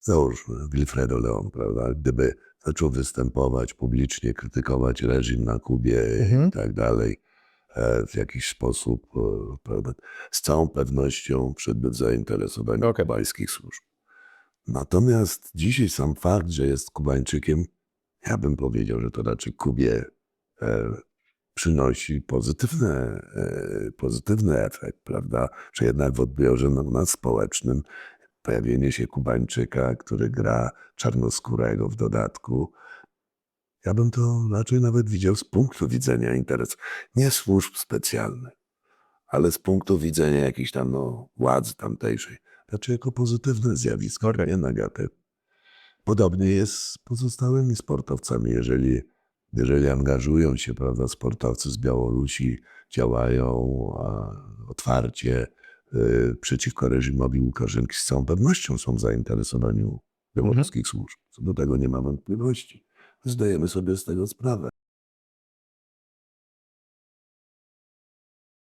załóżmy Wilfredo Leon, prawda, gdyby zaczął występować publicznie, krytykować reżim na Kubie Mhm. i tak dalej, e, w jakiś sposób, e, prawda, z całą pewnością wszedłby w zainteresowanie Okej. kubańskich służb. Natomiast dzisiaj sam fakt, że jest Kubańczykiem, ja bym powiedział, że to raczej Kubie e, przynosi pozytywne, e, pozytywny efekt, prawda? Że jednak w odbiorze na, na społecznym pojawienie się Kubańczyka, który gra czarnoskórego w dodatku, ja bym to raczej nawet widział z punktu widzenia interesu, nie służb specjalnych, ale z punktu widzenia jakiejś tam no, władzy tamtejszej, raczej jako pozytywne zjawisko, nie negatywne. Podobnie jest z pozostałymi sportowcami. Jeżeli, jeżeli angażują się prawda, sportowcy z Białorusi, działają otwarcie przeciwko reżimowi Łukaszenki, z całą pewnością są zainteresowani białoruskich służb. Co do tego nie ma wątpliwości. Zdajemy sobie z tego sprawę.